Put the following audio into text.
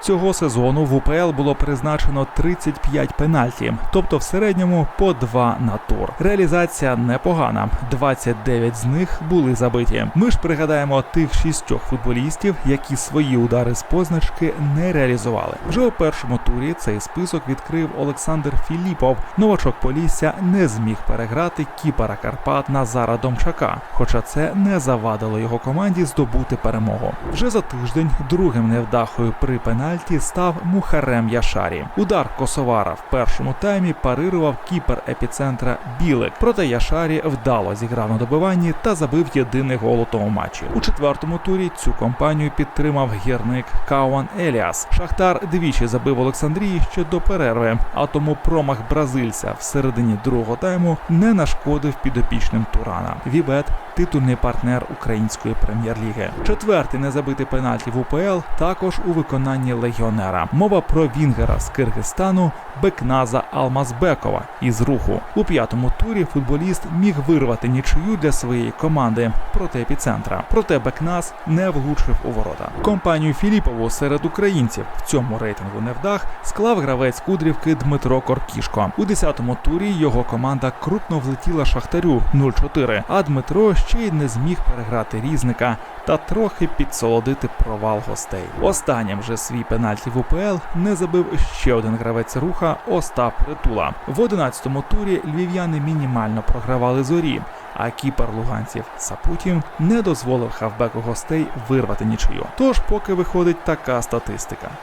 Цього сезону в УПЛ було призначено 35 пенальті, тобто в середньому по 2 на тур. Реалізація непогана. 29 з них були забиті. Ми ж пригадаємо тих шістьох футболістів, які свої удари з позначки не реалізували. Вже у першому турі цей список відкрив Олександр Філіпов. Новачок Полісся не зміг переграти кіпера Карпат Назара Домчака, хоча це не завадило його команді здобути перемогу. Вже за тиждень другим невдахою при пенальті став Мухарем Яшарі. Удар Косовара в першому таймі парирував кіпер епіцентра Білик. Проте Яшарі вдало зіграв на добиванні та забив єдиний гол у тому матчі. У четвертому турі цю компанію підтримав гірник Кауан Еліас. Шахтар двічі забив Олександрії ще до перерви, а тому промах бразильця в середині другого тайму не нашкодив підопічним Турана. Вібет титульний партнер української прем'єр-ліги. Четвертий незабитий пенальті в УПЛ також у виконанні легіонера. Мова про Вінгера з Киргизстану Бекназа Алмазбекова із руху. У п'ятому турі футболіст міг вирвати нічию для своєї команди проти епіцентра. Проте Бекназ не влучив у ворота. Компанію Філіпову серед українців в цьому рейтингу невдах склав гравець Кудрівки Дмитро Коркішко. У 10-му турі його команда крупно влетіла Шахтарю 0-4, а Дмитро ще й не зміг переграти різника та трохи підсолодити провал гостей. Останнім же свій пенальті в УПЛ не забив ще один гравець руха Остап Притула. В 11-му турі львів'яни мінімально програвали зорі. А кіпер луганців Сапутін не дозволив хавбеку гостей вирвати нічию. Тож поки виходить така статистика: